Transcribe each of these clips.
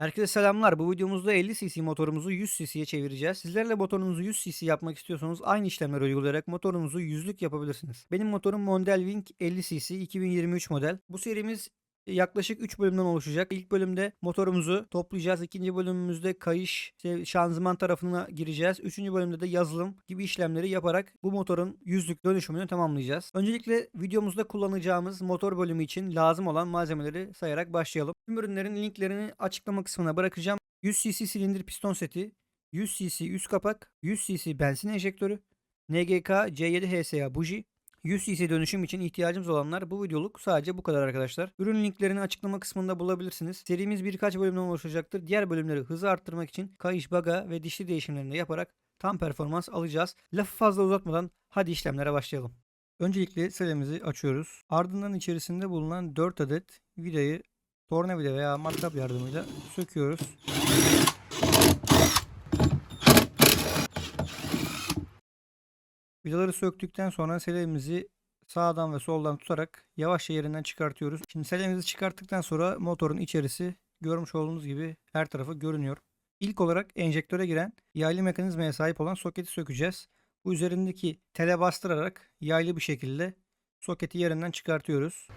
Herkese selamlar. Bu videomuzda 50 cc motorumuzu 100 cc'ye çevireceğiz. Sizlerle motorunuzu 100 cc yapmak istiyorsanız aynı işlemleri uygulayarak motorunuzu 100'lük yapabilirsiniz. Benim motorum Mondel Wing 50 cc 2023 model. Bu serimiz yaklaşık 3 bölümden oluşacak. İlk bölümde motorumuzu toplayacağız. İkinci bölümümüzde kayış, işte şanzıman tarafına gireceğiz. Üçüncü bölümde de yazılım gibi işlemleri yaparak bu motorun yüzlük dönüşümünü tamamlayacağız. Öncelikle videomuzda kullanacağımız motor bölümü için lazım olan malzemeleri sayarak başlayalım. Tüm ürünlerin linklerini açıklama kısmına bırakacağım. 100 cc silindir piston seti, 100 cc üst kapak, 100 cc benzin enjektörü, NGK C7 HSA buji, 100 cc dönüşüm için ihtiyacımız olanlar bu videoluk sadece bu kadar arkadaşlar. Ürün linklerini açıklama kısmında bulabilirsiniz. Serimiz birkaç bölümden oluşacaktır. Diğer bölümleri hızı arttırmak için kayış, baga ve dişli değişimlerini de yaparak tam performans alacağız. Lafı fazla uzatmadan hadi işlemlere başlayalım. Öncelikle serimizi açıyoruz. Ardından içerisinde bulunan 4 adet vidayı tornavida veya matkap yardımıyla söküyoruz. Vidaları söktükten sonra selemizi sağdan ve soldan tutarak yavaşça yerinden çıkartıyoruz. Şimdi selemizi çıkarttıktan sonra motorun içerisi görmüş olduğunuz gibi her tarafı görünüyor. İlk olarak enjektöre giren yaylı mekanizmaya sahip olan soketi sökeceğiz. Bu üzerindeki tele bastırarak yaylı bir şekilde soketi yerinden çıkartıyoruz.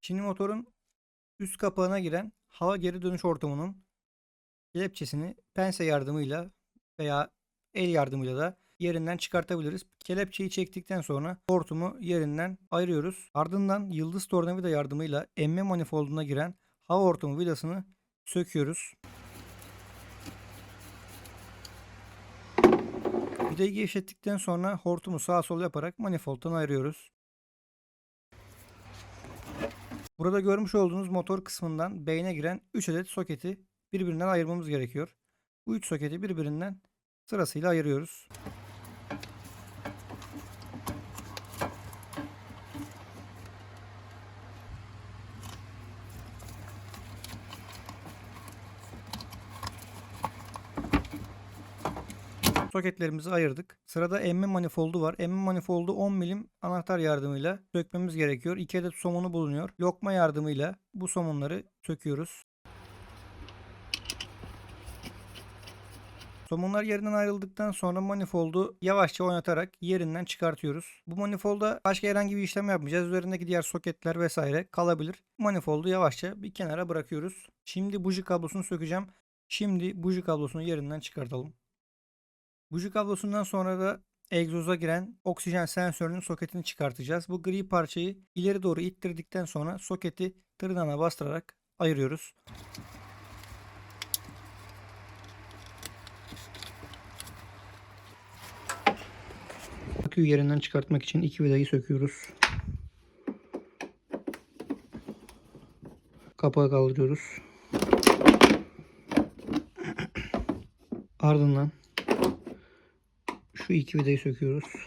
Şimdi motorun üst kapağına giren hava geri dönüş ortamının kelepçesini pense yardımıyla veya el yardımıyla da yerinden çıkartabiliriz. Kelepçeyi çektikten sonra hortumu yerinden ayırıyoruz. Ardından yıldız tornavida yardımıyla emme manifolduna giren hava hortumu vidasını söküyoruz. Vidayı gevşettikten sonra hortumu sağa sola yaparak manifoldtan ayırıyoruz. Burada görmüş olduğunuz motor kısmından beyne giren 3 adet soketi birbirinden ayırmamız gerekiyor. Bu 3 soketi birbirinden sırasıyla ayırıyoruz. Soketlerimizi ayırdık. Sırada emme manifoldu var. Emme manifoldu 10 milim anahtar yardımıyla sökmemiz gerekiyor. 2 adet somunu bulunuyor. Lokma yardımıyla bu somunları söküyoruz. Somunlar yerinden ayrıldıktan sonra manifoldu yavaşça oynatarak yerinden çıkartıyoruz. Bu manifolda başka herhangi bir işlem yapmayacağız. Üzerindeki diğer soketler vesaire kalabilir. Manifoldu yavaşça bir kenara bırakıyoruz. Şimdi buji kablosunu sökeceğim. Şimdi buji kablosunu yerinden çıkartalım. Buji kablosundan sonra da egzoza giren oksijen sensörünün soketini çıkartacağız. Bu gri parçayı ileri doğru ittirdikten sonra soketi tırnağına bastırarak ayırıyoruz. Aküyü yerinden çıkartmak için iki vidayı söküyoruz. Kapağı kaldırıyoruz. Ardından şu iki vidayı söküyoruz.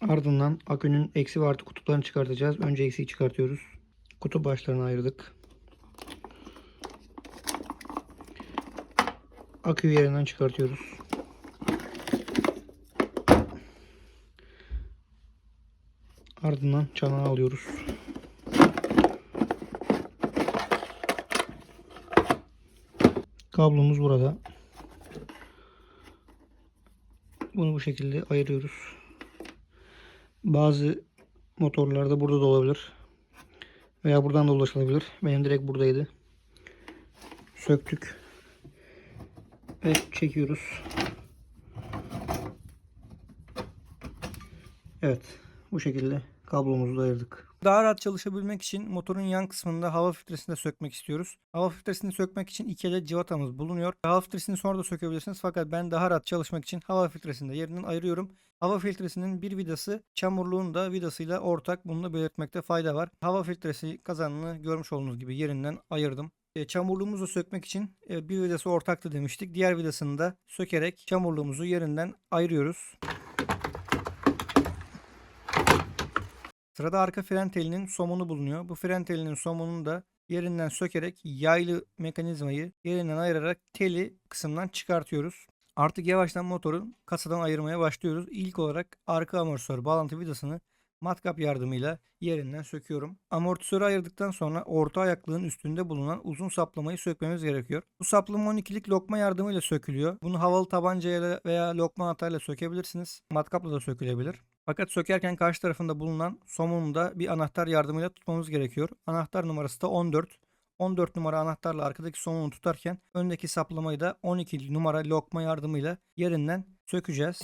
Ardından akünün eksi ve artı kutuplarını çıkartacağız. Önce eksiği çıkartıyoruz. Kutup başlarını ayırdık. Aküyü yerinden çıkartıyoruz. Ardından çanağı alıyoruz. Kablomuz burada. Bunu bu şekilde ayırıyoruz. Bazı motorlarda burada da olabilir. Veya buradan da ulaşılabilir. Benim direkt buradaydı. Söktük. Ve çekiyoruz. Evet. Bu şekilde kablomuzu da ayırdık. Daha rahat çalışabilmek için motorun yan kısmında hava filtresini de sökmek istiyoruz. Hava filtresini sökmek için iki adet cıvatamız bulunuyor. Hava filtresini sonra da sökebilirsiniz fakat ben daha rahat çalışmak için hava filtresini de yerinden ayırıyorum. Hava filtresinin bir vidası çamurluğun da vidasıyla ortak. Bunu da belirtmekte fayda var. Hava filtresi kazanını görmüş olduğunuz gibi yerinden ayırdım. E, çamurluğumuzu sökmek için e, bir vidası ortaktı demiştik. Diğer vidasını da sökerek çamurluğumuzu yerinden ayırıyoruz. Sırada arka fren telinin somunu bulunuyor. Bu fren telinin somununu da yerinden sökerek yaylı mekanizmayı yerinden ayırarak teli kısımdan çıkartıyoruz. Artık yavaştan motorun kasadan ayırmaya başlıyoruz. İlk olarak arka amortisör bağlantı vidasını matkap yardımıyla yerinden söküyorum. Amortisörü ayırdıktan sonra orta ayaklığın üstünde bulunan uzun saplamayı sökmemiz gerekiyor. Bu saplama 12'lik lokma yardımıyla sökülüyor. Bunu havalı tabancayla veya lokma anahtarıyla sökebilirsiniz. Matkapla da sökülebilir. Fakat sökerken karşı tarafında bulunan somununu da bir anahtar yardımıyla tutmamız gerekiyor. Anahtar numarası da 14. 14 numara anahtarla arkadaki somunu tutarken öndeki saplamayı da 12 numara lokma yardımıyla yerinden sökeceğiz.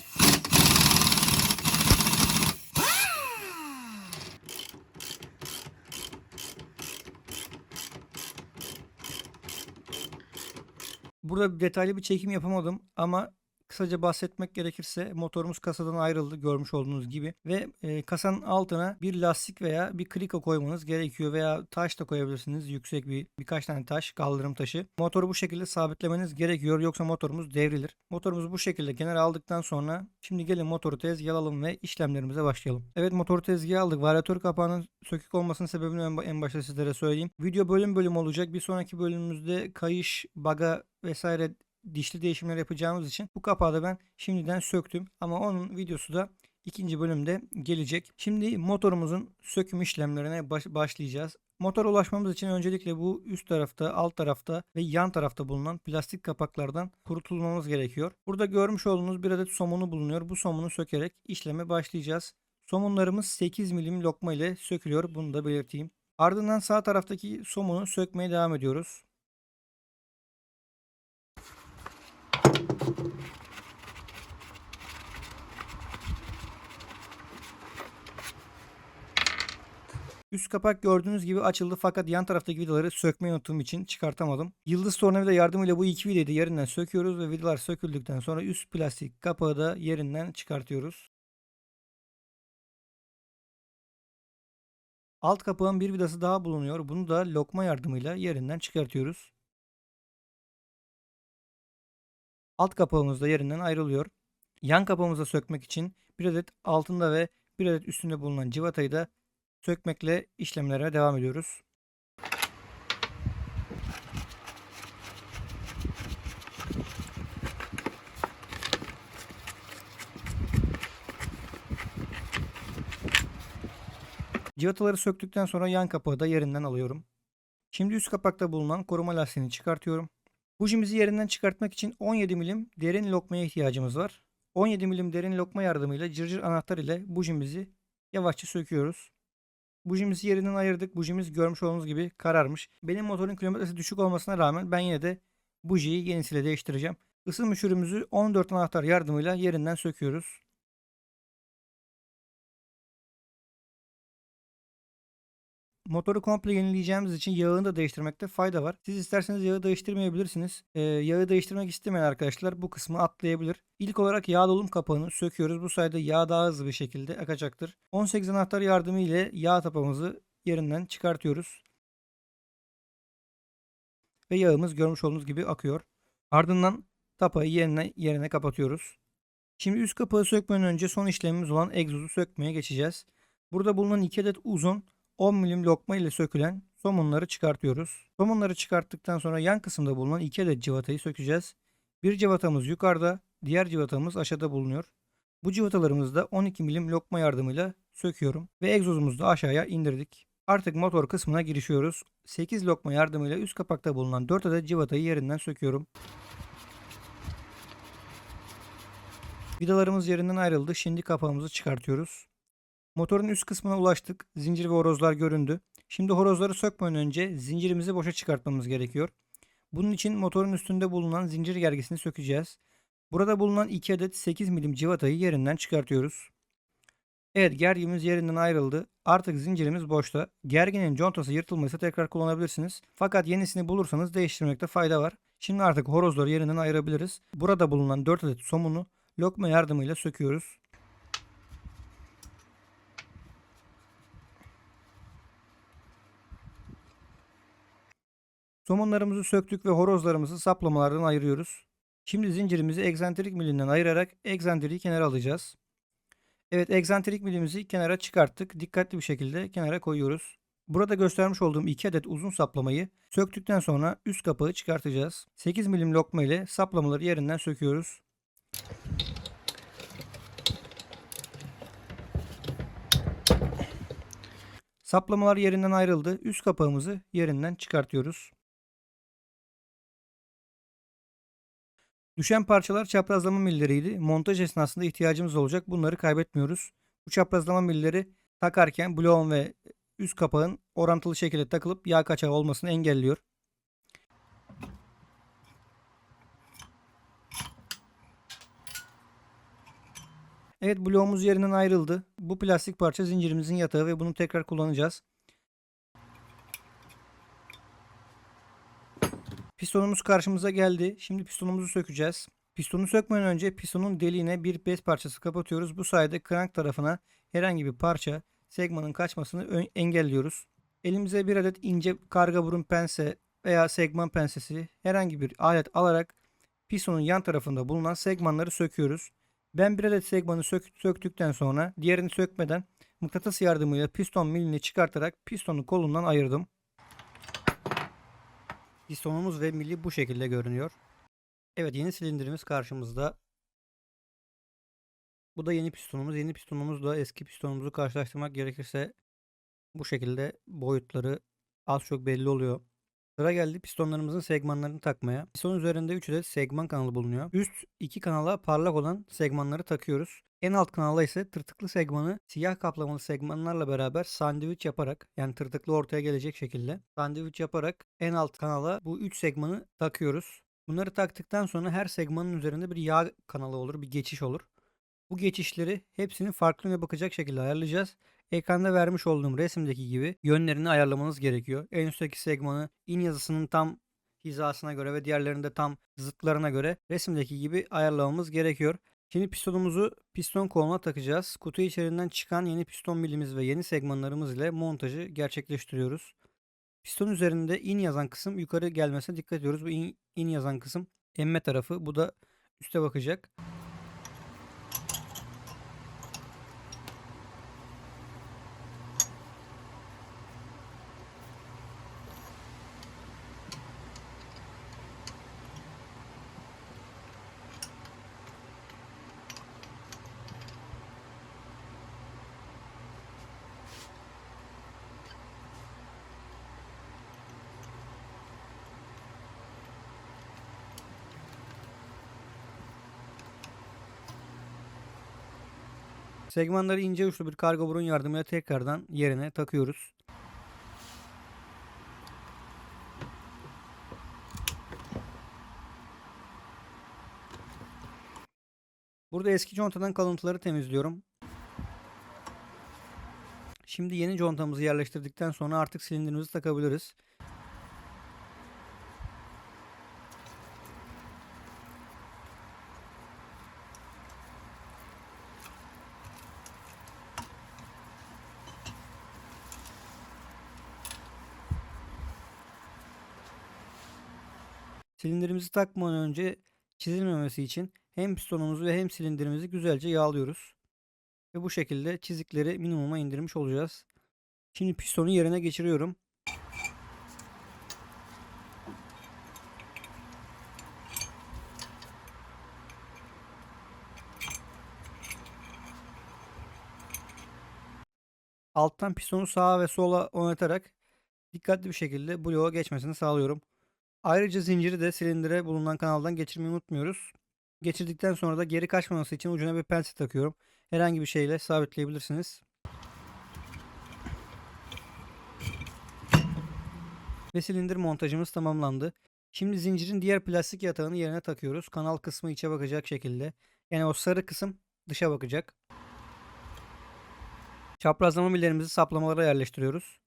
Burada detaylı bir çekim yapamadım ama kısaca bahsetmek gerekirse motorumuz kasadan ayrıldı görmüş olduğunuz gibi ve e, kasanın altına bir lastik veya bir krika koymanız gerekiyor veya taş da koyabilirsiniz. Yüksek bir birkaç tane taş kaldırım taşı. Motoru bu şekilde sabitlemeniz gerekiyor yoksa motorumuz devrilir. Motorumuzu bu şekilde kenara aldıktan sonra şimdi gelin motoru tezgaha alalım ve işlemlerimize başlayalım. Evet motoru tezgaha aldık. Varyatör kapağının sökük olmasının sebebini en, başta sizlere söyleyeyim. Video bölüm bölüm olacak. Bir sonraki bölümümüzde kayış baga vesaire dişli değişimler yapacağımız için bu kapağı da ben şimdiden söktüm. Ama onun videosu da ikinci bölümde gelecek. Şimdi motorumuzun söküm işlemlerine baş- başlayacağız. Motora ulaşmamız için öncelikle bu üst tarafta, alt tarafta ve yan tarafta bulunan plastik kapaklardan kurutulmamız gerekiyor. Burada görmüş olduğunuz bir adet somunu bulunuyor. Bu somunu sökerek işleme başlayacağız. Somunlarımız 8 milim lokma ile sökülüyor. Bunu da belirteyim. Ardından sağ taraftaki somunu sökmeye devam ediyoruz. Üst kapak gördüğünüz gibi açıldı fakat yan taraftaki vidaları sökmeyi unuttuğum için çıkartamadım. Yıldız tornavida yardımıyla bu iki vidayı da yerinden söküyoruz ve vidalar söküldükten sonra üst plastik kapağı da yerinden çıkartıyoruz. Alt kapağın bir vidası daha bulunuyor. Bunu da lokma yardımıyla yerinden çıkartıyoruz. Alt kapağımız da yerinden ayrılıyor. Yan kapağımıza sökmek için bir adet altında ve bir adet üstünde bulunan civatayı da sökmekle işlemlere devam ediyoruz. Civataları söktükten sonra yan kapağı da yerinden alıyorum. Şimdi üst kapakta bulunan koruma lastiğini çıkartıyorum. Bujimizi yerinden çıkartmak için 17 milim derin lokmaya ihtiyacımız var. 17 milim derin lokma yardımıyla cırcır anahtar ile bujimizi yavaşça söküyoruz. Bujimizi yerinden ayırdık. Bujimiz görmüş olduğunuz gibi kararmış. Benim motorun kilometresi düşük olmasına rağmen ben yine de bujiyi yenisiyle değiştireceğim. Isı müşürümüzü 14 anahtar yardımıyla yerinden söküyoruz. Motoru komple yenileyeceğimiz için yağını da değiştirmekte fayda var. Siz isterseniz yağı değiştirmeyebilirsiniz. Ee, yağı değiştirmek istemeyen arkadaşlar bu kısmı atlayabilir. İlk olarak yağ dolum kapağını söküyoruz. Bu sayede yağ daha hızlı bir şekilde akacaktır. 18 anahtar yardımı ile yağ tapamızı yerinden çıkartıyoruz. Ve yağımız görmüş olduğunuz gibi akıyor. Ardından tapayı yerine, yerine kapatıyoruz. Şimdi üst kapağı sökmeden önce son işlemimiz olan egzozu sökmeye geçeceğiz. Burada bulunan 2 adet uzun 10 milim lokma ile sökülen somunları çıkartıyoruz. Somunları çıkarttıktan sonra yan kısımda bulunan 2 adet civatayı sökeceğiz. Bir civatamız yukarıda, diğer civatamız aşağıda bulunuyor. Bu civatalarımızı da 12 milim lokma yardımıyla söküyorum ve egzozumuzu da aşağıya indirdik. Artık motor kısmına girişiyoruz. 8 lokma yardımıyla üst kapakta bulunan 4 adet civatayı yerinden söküyorum. Vidalarımız yerinden ayrıldı. Şimdi kapağımızı çıkartıyoruz. Motorun üst kısmına ulaştık. Zincir ve horozlar göründü. Şimdi horozları sökmeden önce zincirimizi boşa çıkartmamız gerekiyor. Bunun için motorun üstünde bulunan zincir gergisini sökeceğiz. Burada bulunan 2 adet 8 milim civatayı yerinden çıkartıyoruz. Evet gergimiz yerinden ayrıldı. Artık zincirimiz boşta. Gerginin contası yırtılmışsa tekrar kullanabilirsiniz. Fakat yenisini bulursanız değiştirmekte fayda var. Şimdi artık horozları yerinden ayırabiliriz. Burada bulunan 4 adet somunu lokma yardımıyla söküyoruz. Somunlarımızı söktük ve horozlarımızı saplamalardan ayırıyoruz. Şimdi zincirimizi egzantrik milinden ayırarak egzantriği kenara alacağız. Evet egzantrik milimizi kenara çıkarttık. Dikkatli bir şekilde kenara koyuyoruz. Burada göstermiş olduğum 2 adet uzun saplamayı söktükten sonra üst kapağı çıkartacağız. 8 milim lokma ile saplamaları yerinden söküyoruz. Saplamalar yerinden ayrıldı. Üst kapağımızı yerinden çıkartıyoruz. Düşen parçalar çaprazlama milleriydi. Montaj esnasında ihtiyacımız olacak. Bunları kaybetmiyoruz. Bu çaprazlama milleri takarken bloğun ve üst kapağın orantılı şekilde takılıp yağ kaçağı olmasını engelliyor. Evet bloğumuz yerinden ayrıldı. Bu plastik parça zincirimizin yatağı ve bunu tekrar kullanacağız. Pistonumuz karşımıza geldi. Şimdi pistonumuzu sökeceğiz. Pistonu sökmeden önce pistonun deliğine bir bez parçası kapatıyoruz. Bu sayede krank tarafına herhangi bir parça segmanın kaçmasını engelliyoruz. Elimize bir adet ince karga burun pense veya segman pensesi herhangi bir alet alarak pistonun yan tarafında bulunan segmanları söküyoruz. Ben bir adet segmanı sök- söktükten sonra diğerini sökmeden mıknatıs yardımıyla piston milini çıkartarak pistonu kolundan ayırdım. Pistonumuz ve mili bu şekilde görünüyor. Evet yeni silindirimiz karşımızda. Bu da yeni pistonumuz. Yeni pistonumuzla eski pistonumuzu karşılaştırmak gerekirse bu şekilde boyutları az çok belli oluyor. Sıra geldi pistonlarımızın segmanlarını takmaya. Piston üzerinde 3 adet segman kanalı bulunuyor. Üst iki kanala parlak olan segmanları takıyoruz. En alt kanala ise tırtıklı segmanı siyah kaplamalı segmanlarla beraber sandviç yaparak yani tırtıklı ortaya gelecek şekilde sandviç yaparak en alt kanala bu 3 segmanı takıyoruz. Bunları taktıktan sonra her segmanın üzerinde bir yağ kanalı olur, bir geçiş olur. Bu geçişleri hepsini farklı yöne bakacak şekilde ayarlayacağız. Ekranda vermiş olduğum resimdeki gibi yönlerini ayarlamanız gerekiyor. En üstteki segmanı in yazısının tam hizasına göre ve diğerlerinde tam zıtlarına göre resimdeki gibi ayarlamamız gerekiyor. Şimdi pistonumuzu piston koluna takacağız. Kutu içerisinden çıkan yeni piston milimiz ve yeni segmanlarımız ile montajı gerçekleştiriyoruz. Piston üzerinde in yazan kısım yukarı gelmesine dikkat ediyoruz. Bu in, in yazan kısım emme tarafı. Bu da üste bakacak. Segmanları ince uçlu bir kargo burun yardımıyla tekrardan yerine takıyoruz. Burada eski contadan kalıntıları temizliyorum. Şimdi yeni contamızı yerleştirdikten sonra artık silindirimizi takabiliriz. Silindirimizi takmadan önce çizilmemesi için hem pistonumuzu ve hem silindirimizi güzelce yağlıyoruz. Ve bu şekilde çizikleri minimuma indirmiş olacağız. Şimdi pistonu yerine geçiriyorum. Alttan pistonu sağa ve sola oynatarak dikkatli bir şekilde bloğa geçmesini sağlıyorum. Ayrıca zinciri de silindire bulunan kanaldan geçirmeyi unutmuyoruz. Geçirdikten sonra da geri kaçmaması için ucuna bir pense takıyorum. Herhangi bir şeyle sabitleyebilirsiniz. Ve silindir montajımız tamamlandı. Şimdi zincirin diğer plastik yatağını yerine takıyoruz. Kanal kısmı içe bakacak şekilde. Yani o sarı kısım dışa bakacak. Çaprazlama millerimizi saplamalara yerleştiriyoruz.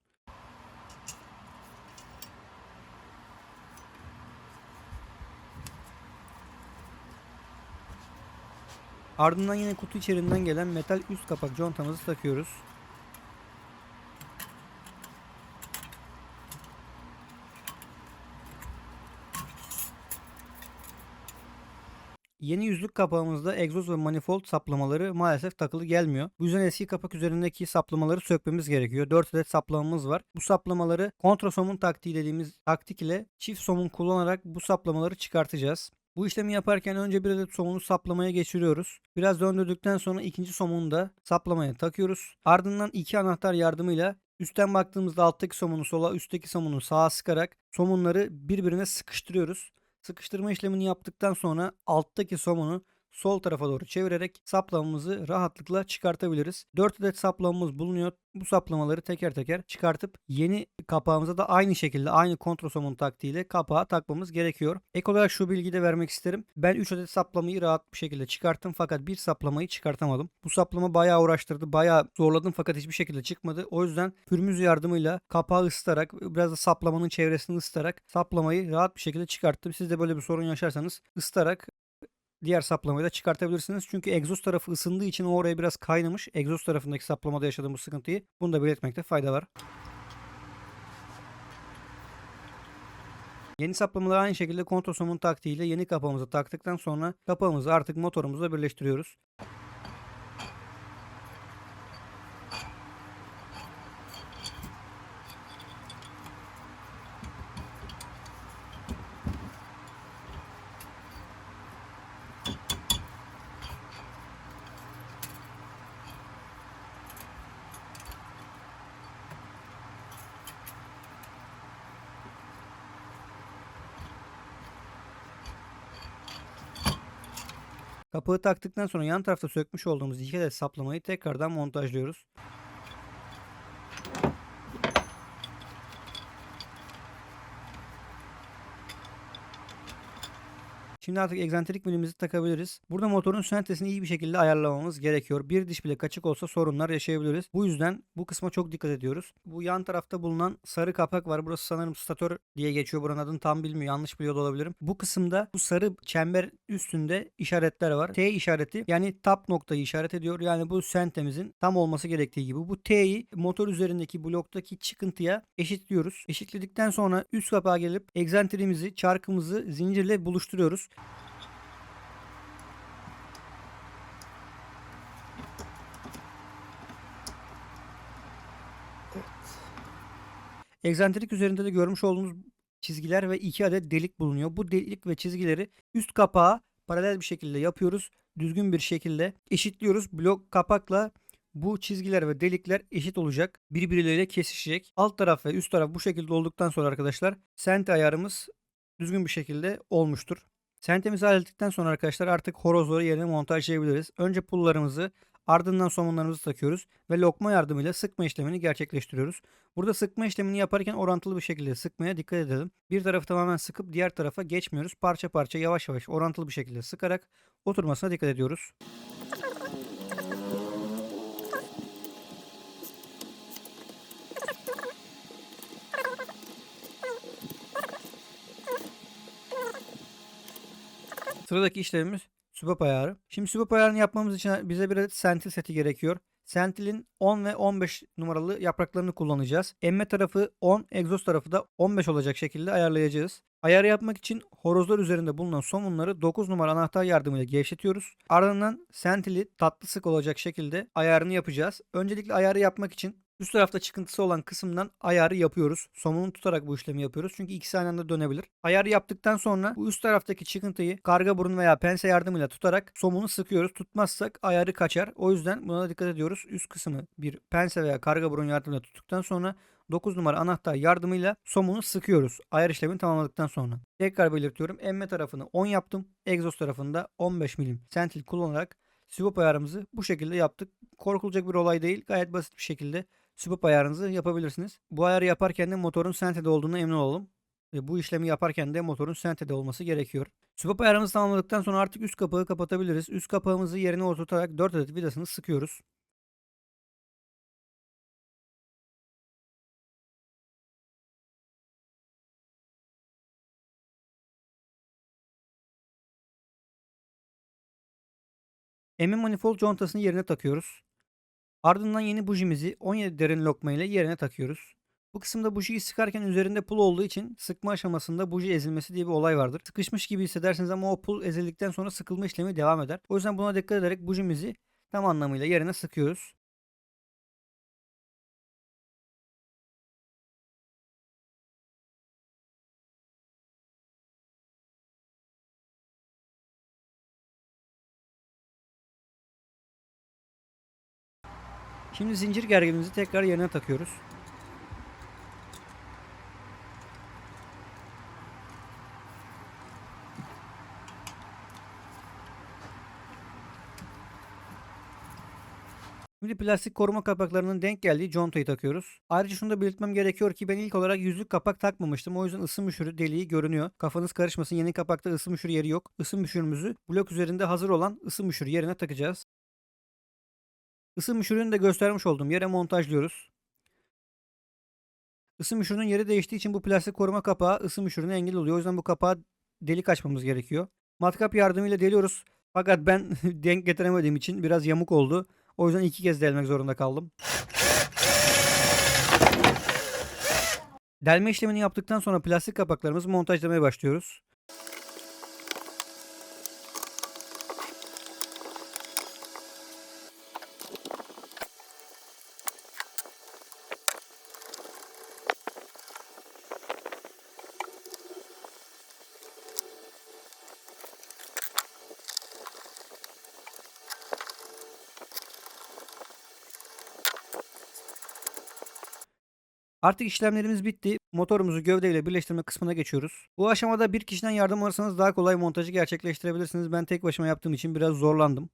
Ardından yine kutu içerisinden gelen metal üst kapak contamızı takıyoruz. Yeni yüzlük kapağımızda egzoz ve manifold saplamaları maalesef takılı gelmiyor. Bu yüzden eski kapak üzerindeki saplamaları sökmemiz gerekiyor. 4 adet saplamamız var. Bu saplamaları kontrasomun taktiği dediğimiz taktik ile çift somun kullanarak bu saplamaları çıkartacağız. Bu işlemi yaparken önce bir adet somunu saplamaya geçiriyoruz. Biraz döndürdükten sonra ikinci somunu da saplamaya takıyoruz. Ardından iki anahtar yardımıyla üstten baktığımızda alttaki somunu sola, üstteki somunu sağa sıkarak somunları birbirine sıkıştırıyoruz. Sıkıştırma işlemini yaptıktan sonra alttaki somunu sol tarafa doğru çevirerek saplamamızı rahatlıkla çıkartabiliriz. 4 adet saplamamız bulunuyor. Bu saplamaları teker teker çıkartıp yeni kapağımıza da aynı şekilde aynı kontrol somun taktiğiyle kapağı takmamız gerekiyor. Ek olarak şu bilgiyi de vermek isterim. Ben 3 adet saplamayı rahat bir şekilde çıkarttım fakat bir saplamayı çıkartamadım. Bu saplama bayağı uğraştırdı. Bayağı zorladım fakat hiçbir şekilde çıkmadı. O yüzden pürmüz yardımıyla kapağı ısıtarak biraz da saplamanın çevresini ısıtarak saplamayı rahat bir şekilde çıkarttım. Siz de böyle bir sorun yaşarsanız ısıtarak diğer saplamayı da çıkartabilirsiniz. Çünkü egzoz tarafı ısındığı için oraya biraz kaynamış. Egzoz tarafındaki saplamada yaşadığımız sıkıntıyı bunu da belirtmekte fayda var. Yeni saplamaları aynı şekilde kontrosomun taktiğiyle yeni kapağımızı taktıktan sonra kapağımızı artık motorumuzla birleştiriyoruz. Kapağı taktıktan sonra yan tarafta sökmüş olduğumuz iki adet saplamayı tekrardan montajlıyoruz. Şimdi artık egzantrik milimizi takabiliriz. Burada motorun sentezini iyi bir şekilde ayarlamamız gerekiyor. Bir diş bile kaçık olsa sorunlar yaşayabiliriz. Bu yüzden bu kısma çok dikkat ediyoruz. Bu yan tarafta bulunan sarı kapak var. Burası sanırım statör diye geçiyor. Buranın adını tam bilmiyor. Yanlış biliyor da olabilirim. Bu kısımda bu sarı çember üstünde işaretler var. T işareti yani tap noktayı işaret ediyor. Yani bu sentemizin tam olması gerektiği gibi. Bu T'yi motor üzerindeki bloktaki çıkıntıya eşitliyoruz. Eşitledikten sonra üst kapağa gelip egzantrimizi, çarkımızı zincirle buluşturuyoruz. Egzantrik üzerinde de görmüş olduğunuz çizgiler ve iki adet delik bulunuyor. Bu delik ve çizgileri üst kapağa paralel bir şekilde yapıyoruz. Düzgün bir şekilde eşitliyoruz. Blok kapakla bu çizgiler ve delikler eşit olacak. Birbirleriyle kesişecek. Alt taraf ve üst taraf bu şekilde olduktan sonra arkadaşlar sente ayarımız düzgün bir şekilde olmuştur. Sentemizi hallettikten sonra arkadaşlar artık horozları yerine montajlayabiliriz. Önce pullarımızı ardından somunlarımızı takıyoruz ve lokma yardımıyla sıkma işlemini gerçekleştiriyoruz. Burada sıkma işlemini yaparken orantılı bir şekilde sıkmaya dikkat edelim. Bir tarafı tamamen sıkıp diğer tarafa geçmiyoruz. Parça parça yavaş yavaş orantılı bir şekilde sıkarak oturmasına dikkat ediyoruz. Sıradaki işlemimiz sübap ayarı. Şimdi sübap ayarını yapmamız için bize bir adet sentil seti gerekiyor. Sentil'in 10 ve 15 numaralı yapraklarını kullanacağız. Emme tarafı 10, egzoz tarafı da 15 olacak şekilde ayarlayacağız. Ayarı yapmak için horozlar üzerinde bulunan somunları 9 numara anahtar yardımıyla gevşetiyoruz. Ardından sentili tatlı sık olacak şekilde ayarını yapacağız. Öncelikle ayarı yapmak için Üst tarafta çıkıntısı olan kısımdan ayarı yapıyoruz. Somunu tutarak bu işlemi yapıyoruz. Çünkü ikisi aynı anda dönebilir. Ayarı yaptıktan sonra bu üst taraftaki çıkıntıyı karga burun veya pense yardımıyla tutarak somunu sıkıyoruz. Tutmazsak ayarı kaçar. O yüzden buna da dikkat ediyoruz. Üst kısmı bir pense veya karga burun yardımıyla tuttuktan sonra 9 numara anahtar yardımıyla somunu sıkıyoruz. Ayar işlemini tamamladıktan sonra. Tekrar belirtiyorum. Emme tarafını 10 yaptım. Egzoz tarafında 15 milim sentil kullanarak swap ayarımızı bu şekilde yaptık. Korkulacak bir olay değil. Gayet basit bir şekilde swap ayarınızı yapabilirsiniz. Bu ayarı yaparken de motorun sentede olduğuna emin olalım. Ve bu işlemi yaparken de motorun sentede olması gerekiyor. Swap ayarımızı tamamladıktan sonra artık üst kapağı kapatabiliriz. Üst kapağımızı yerine oturtarak 4 adet vidasını sıkıyoruz. Emin manifold contasını yerine takıyoruz. Ardından yeni bujimizi 17 derin lokma ile yerine takıyoruz. Bu kısımda bujiyi sıkarken üzerinde pul olduğu için sıkma aşamasında buji ezilmesi diye bir olay vardır. Sıkışmış gibi hissedersiniz ama o pul ezildikten sonra sıkılma işlemi devam eder. O yüzden buna dikkat ederek bujimizi tam anlamıyla yerine sıkıyoruz. Şimdi zincir gerginimizi tekrar yerine takıyoruz. Şimdi plastik koruma kapaklarının denk geldiği contayı takıyoruz. Ayrıca şunu da belirtmem gerekiyor ki ben ilk olarak yüzlük kapak takmamıştım. O yüzden ısı müşürü deliği görünüyor. Kafanız karışmasın yeni kapakta ısı müşürü yeri yok. Isı müşürümüzü blok üzerinde hazır olan ısı müşürü yerine takacağız. Isı müşürünü de göstermiş olduğum yere montajlıyoruz. Isı müşürünün yeri değiştiği için bu plastik koruma kapağı ısı müşürüne engel oluyor. O yüzden bu kapağı delik açmamız gerekiyor. Matkap yardımıyla deliyoruz. Fakat ben denk getiremediğim için biraz yamuk oldu. O yüzden iki kez delmek zorunda kaldım. Delme işlemini yaptıktan sonra plastik kapaklarımızı montajlamaya başlıyoruz. Artık işlemlerimiz bitti. Motorumuzu gövdeyle birleştirme kısmına geçiyoruz. Bu aşamada bir kişiden yardım alırsanız daha kolay montajı gerçekleştirebilirsiniz. Ben tek başıma yaptığım için biraz zorlandım.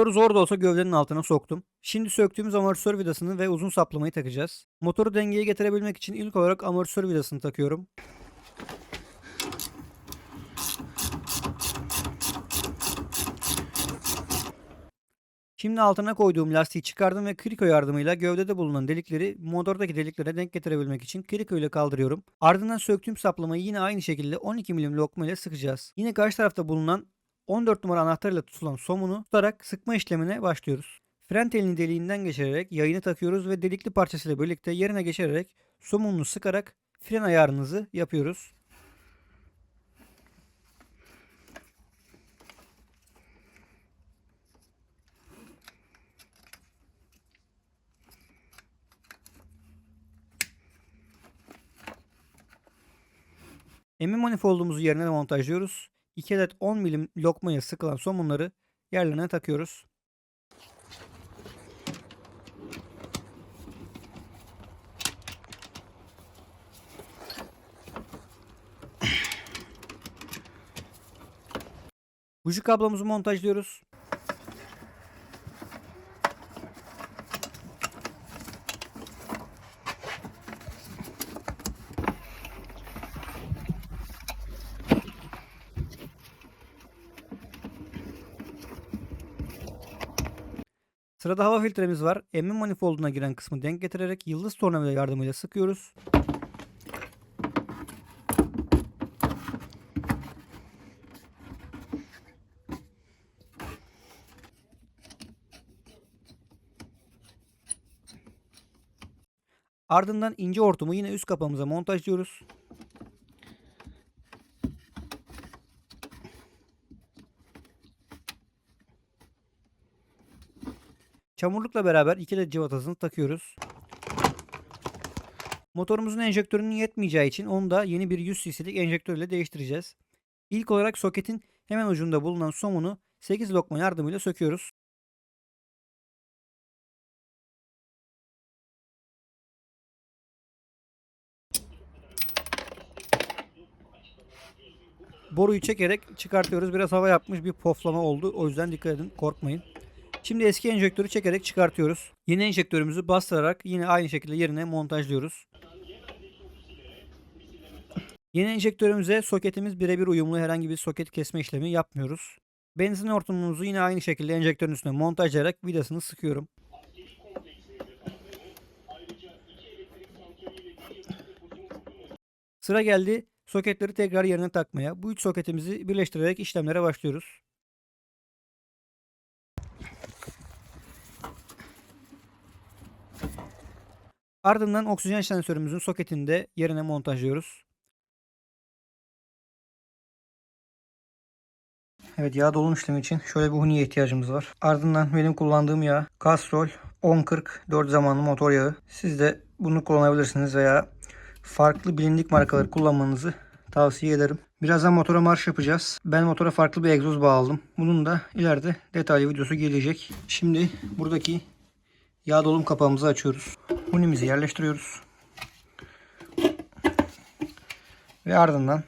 Motoru zor da olsa gövdenin altına soktum. Şimdi söktüğümüz amortisör vidasını ve uzun saplamayı takacağız. Motoru dengeye getirebilmek için ilk olarak amortisör vidasını takıyorum. Şimdi altına koyduğum lastiği çıkardım ve kriko yardımıyla gövdede bulunan delikleri motordaki deliklere denk getirebilmek için kriko ile kaldırıyorum. Ardından söktüğüm saplamayı yine aynı şekilde 12 milim lokma ile sıkacağız. Yine karşı tarafta bulunan 14 numara anahtarıyla tutulan somunu tutarak sıkma işlemine başlıyoruz. Fren telini deliğinden geçirerek yayını takıyoruz ve delikli parçasıyla birlikte yerine geçirerek somununu sıkarak fren ayarınızı yapıyoruz. Emin manifoldumuzu yerine montajlıyoruz. 2 adet 10 milim lokmaya sıkılan somunları yerlerine takıyoruz. Buji kablomuzu montajlıyoruz. Sırada hava filtremiz var. Emme manifolduna giren kısmı denk getirerek yıldız tornavida yardımıyla sıkıyoruz. Ardından ince hortumu yine üst kapağımıza montajlıyoruz. Çamurlukla beraber iki de cıvatasını takıyoruz. Motorumuzun enjektörünün yetmeyeceği için onu da yeni bir 100 cc'lik enjektör ile değiştireceğiz. İlk olarak soketin hemen ucunda bulunan somunu 8 lokma yardımıyla söküyoruz. Boruyu çekerek çıkartıyoruz. Biraz hava yapmış bir poflama oldu. O yüzden dikkat edin korkmayın. Şimdi eski enjektörü çekerek çıkartıyoruz. Yeni enjektörümüzü bastırarak yine aynı şekilde yerine montajlıyoruz. Yeni enjektörümüze soketimiz birebir uyumlu herhangi bir soket kesme işlemi yapmıyoruz. Benzin hortumumuzu yine aynı şekilde enjektörün üstüne montajlayarak vidasını sıkıyorum. Sıra geldi soketleri tekrar yerine takmaya. Bu üç soketimizi birleştirerek işlemlere başlıyoruz. Ardından oksijen sensörümüzün soketini de yerine montajlıyoruz. Evet yağ dolum işlemi için şöyle bir huniye ihtiyacımız var. Ardından benim kullandığım yağ Castrol 1040 4 zamanlı motor yağı. Siz de bunu kullanabilirsiniz veya farklı bilindik markaları kullanmanızı tavsiye ederim. Birazdan motora marş yapacağız. Ben motora farklı bir egzoz bağladım. Bunun da ileride detaylı videosu gelecek. Şimdi buradaki yağ dolum kapağımızı açıyoruz. Hunimizi yerleştiriyoruz. Ve ardından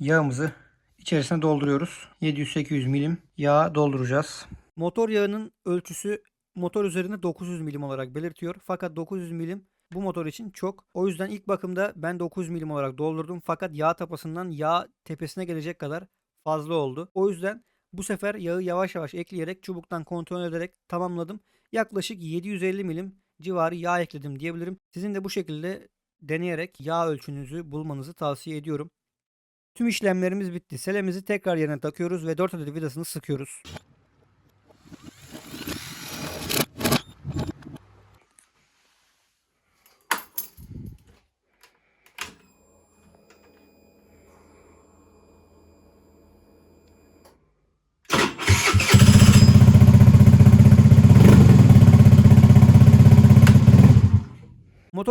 yağımızı içerisine dolduruyoruz. 700-800 milim yağ dolduracağız. Motor yağının ölçüsü motor üzerinde 900 milim olarak belirtiyor. Fakat 900 milim bu motor için çok. O yüzden ilk bakımda ben 900 milim olarak doldurdum. Fakat yağ tapasından yağ tepesine gelecek kadar fazla oldu. O yüzden bu sefer yağı yavaş yavaş ekleyerek çubuktan kontrol ederek tamamladım. Yaklaşık 750 milim civarı yağ ekledim diyebilirim. Sizin de bu şekilde deneyerek yağ ölçünüzü bulmanızı tavsiye ediyorum. Tüm işlemlerimiz bitti. Selemizi tekrar yerine takıyoruz ve 4 adet vidasını sıkıyoruz.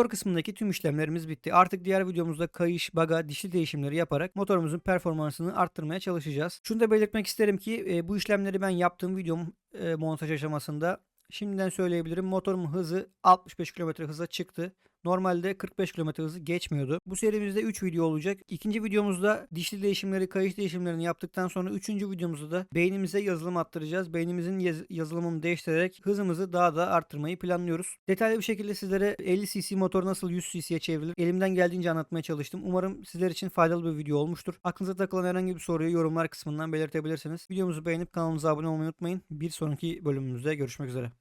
Motor kısmındaki tüm işlemlerimiz bitti. Artık diğer videomuzda kayış, baga, dişli değişimleri yaparak motorumuzun performansını arttırmaya çalışacağız. Şunu da belirtmek isterim ki e, bu işlemleri ben yaptığım videom e, montaj aşamasında şimdiden söyleyebilirim. Motorumun hızı 65 km hıza çıktı. Normalde 45 km hızı geçmiyordu. Bu serimizde 3 video olacak. İkinci videomuzda dişli değişimleri, kayış değişimlerini yaptıktan sonra üçüncü videomuzda da beynimize yazılım attıracağız. Beynimizin yaz- yazılımını değiştirerek hızımızı daha da arttırmayı planlıyoruz. Detaylı bir şekilde sizlere 50 cc motor nasıl 100 cc'ye çevrilir elimden geldiğince anlatmaya çalıştım. Umarım sizler için faydalı bir video olmuştur. Aklınıza takılan herhangi bir soruyu yorumlar kısmından belirtebilirsiniz. Videomuzu beğenip kanalımıza abone olmayı unutmayın. Bir sonraki bölümümüzde görüşmek üzere.